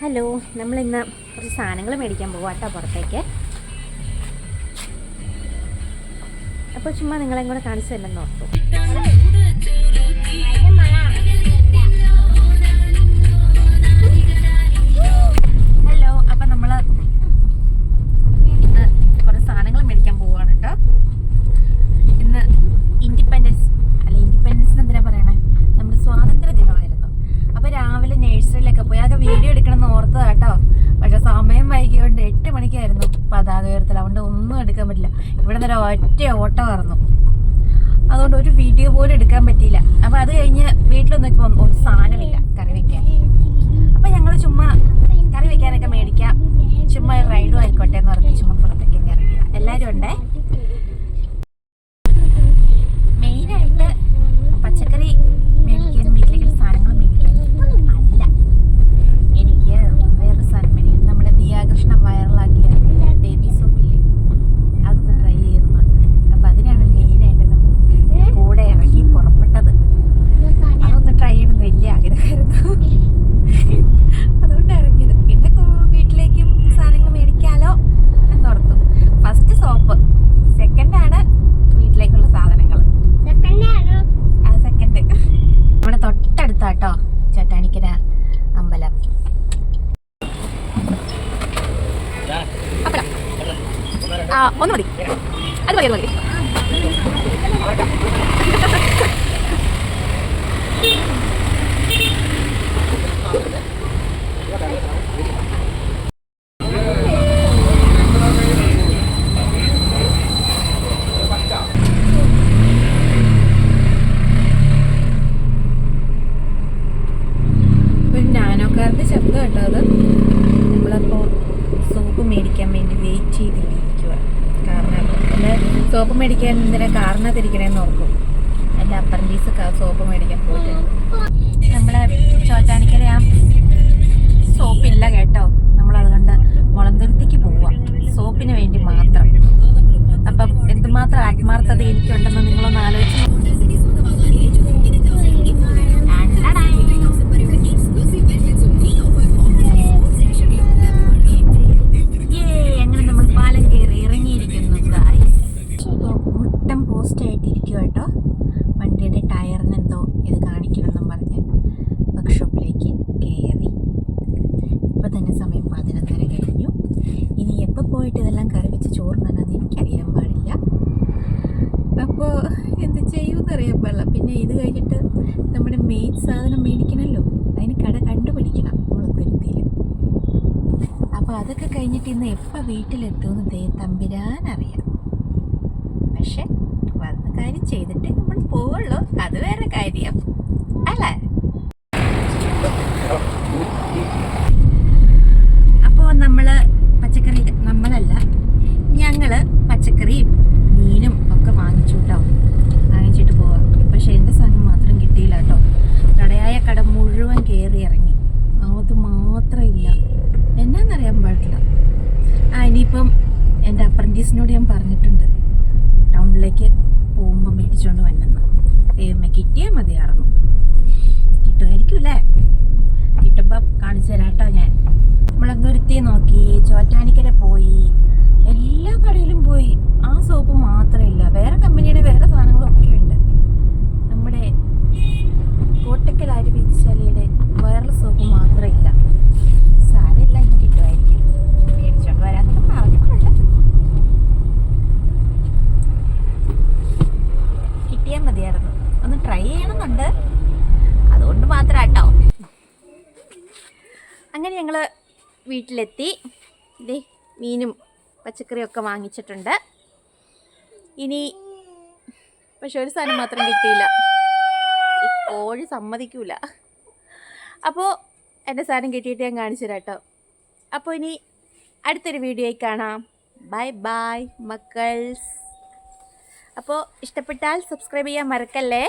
Hello നമ്മൾ ഇന്ന് കുറച്ച് സാധനങ്ങൾ മേടിക്കാൻ പോകും കേട്ടോ പുറത്തേക്ക്. അപ്പോൾ ചുമ്മാ നിങ്ങളെയും കൂടെ കാണിച്ചു തല്ലെന്ന് ഓർത്തു. ഹലോ അപ്പം നമ്മൾ ഇന്ന് കുറച്ച് സാധനങ്ങൾ മേടിക്കാൻ പോവുകയാണ് കേട്ടോ ഇന്ന് ഇൻഡിപെൻഡൻസ് അല്ല ഇൻഡിപെൻഡൻസ് എന്തിനാ പറയണേ? നമ്മുടെ സ്വാതന്ത്ര്യ ദിനമായിരുന്നു അപ്പോൾ രാവിലെ നേഴ്സറിയിലൊക്കെ പോയി ആകെ വീഡിയോ എന്ന് ഓർത്തതാ കേട്ടോ. പക്ഷെ സമയം വൈകിയോണ്ട് എട്ട് മണിക്കായിരുന്നു പതാക ഉയർത്തൽ. അതുകൊണ്ട് ഒന്നും എടുക്കാൻ പറ്റില്ല. ഇവിടെ നിന്ന് ഒറ്റ ഓട്ടം പറഞ്ഞു അതുകൊണ്ട് ഒരു വീഡിയോ പോലും എടുക്കാൻ പറ്റിയില്ല. അപ്പോൾ അത് കഴിഞ്ഞ് വീട്ടിലൊന്നും ഒരു സാധനമില്ല. തൊട്ടടുത്താട്ടോ ചട്ടാണിക്കര അമ്പലം. ആ ഒന്ന് മതി. അത് മതി അത് മതി. ഒരു നാനോക്കാറിന്റെ ശബ്ദം കേട്ടോ അത് നമ്മളപ്പോൾ സോപ്പ് മേടിക്കാൻ വേണ്ടി വെയിറ്റ് ചെയ്തിരിക്കുക കാരണം അല്ല സോപ്പ് മേടിക്കാൻ എന്തിനാ കാറിനകത്തിരിക്കണേന്ന് ഓർക്കും. എന്റെ അപ്പറന്റീസ് സോപ്പ് മേടിക്കാൻ പോയിട്ടുണ്ട്. നമ്മളെ ചോറ്റാനിക്കര ആ സോപ്പില്ല കേട്ടോ. നമ്മളതുകൊണ്ട് മുളന്തുരുത്തിക്ക് പോവാം. സോപ്പിന് വേണ്ടി മാത്രം. അപ്പം എന്തുമാത്രം ആത്മാർത്ഥത എനിക്കുണ്ടെന്ന് നിങ്ങളൊന്ന് ആലോചിച്ച് അറിയാൻ പാടില്ല പിന്നെ ഇത് കഴിഞ്ഞിട്ട് നമ്മുടെ മെയിൻ സാധനം മേടിക്കണമല്ലോ അതിന് കട കണ്ടുപിടിക്കണം മുളക്കുരുത്തിയിൽ അപ്പോൾ അതൊക്കെ കഴിഞ്ഞിട്ട് ഇന്ന് എപ്പോൾ വീട്ടിലെത്തുമെന്ന് ദേ തമ്പുരാൻ അറിയാം പക്ഷെ വന്ന കാര്യം ചെയ്തിട്ട് നമ്മൾ പോവുള്ളൂ. അത് വേറെ കാര്യം അല്ലേ അപ്പോൾ നമ്മൾ പച്ചക്കറി നമ്മളല്ല ഞങ്ങൾ പച്ചക്കറിയും മീനും ഒക്കെ വാങ്ങിച്ചു കേട്ടോ വാങ്ങിച്ചിട്ട് പോവാം പക്ഷെ എന്റെ സാധനം മാത്രം കിട്ടിയില്ല കേട്ടോ കടയായ കട മുഴുവൻ കയറി ഇറങ്ങി അത് മാത്രം ഇല്ല എന്നാന്നറിയാൻ പാടില്ല ആ ഇനിയിപ്പം എന്റെ അപ്രന്റീസിനോട് ഞാൻ പറഞ്ഞിട്ടുണ്ട്. ടൗണിലേക്ക് പോകുമ്പോൾ മേടിച്ചുകൊണ്ട് വന്നെന്ന്. ദൈവമേ കിട്ടിയാൽ മതിയായിരുന്നു. കിട്ടുമായിരിക്കും അല്ലേ? കിട്ടുമ്പോൾ കാണിച്ചു തരാം കേട്ടോ ഞാൻ ഗുരുത്തി നോക്കി. ചോറ്റാനിക്കര പോയി എല്ലാ കടയിലും പോയി ആ സോപ്പ് മാത്രമില്ല വേറെ കമ്പനിയുടെ വേറെ സാധനങ്ങളൊക്കെ ഉണ്ട് നമ്മുടെ കോട്ടക്കൽ ആര്യവീതിശാലയുടെ വയർലെസ് സോപ്പ് മാത്രമില്ല സാരമില്ല ഇന്ന് കിട്ടുമായിരിക്കും മേടിച്ചോണ്ട് വരാന്നൊക്കെ പറഞ്ഞിട്ടുണ്ട് കിട്ടിയാൽ മതിയായിരുന്നു ഒന്ന് ട്രൈ ചെയ്യണമെന്നുണ്ട് അതുകൊണ്ട് മാത്രം കേട്ടോ അങ്ങനെ ഞങ്ങൾ വീട്ടിലെത്തി. ഇതേ മീനും പച്ചക്കറിയൊക്കെ വാങ്ങിച്ചിട്ടുണ്ട്. ഇനി പക്ഷെ ഒരു സാധനം മാത്രം കിട്ടിയില്ല. ഈ കോഴി സമ്മതിക്കൂല. അപ്പോൾ എന്റെ സാധനം കിട്ടിയിട്ട് ഞാൻ കാണിച്ചു തരാം കേട്ടോ. അപ്പോൾ ഇനി അടുത്തൊരു വീഡിയോയിൽ കാണാം. ബൈ ബൈ മക്കൾസ്. അപ്പോൾ ഇഷ്ടപ്പെട്ടാൽ സബ്സ്ക്രൈബ് ചെയ്യാൻ മറക്കല്ലേ?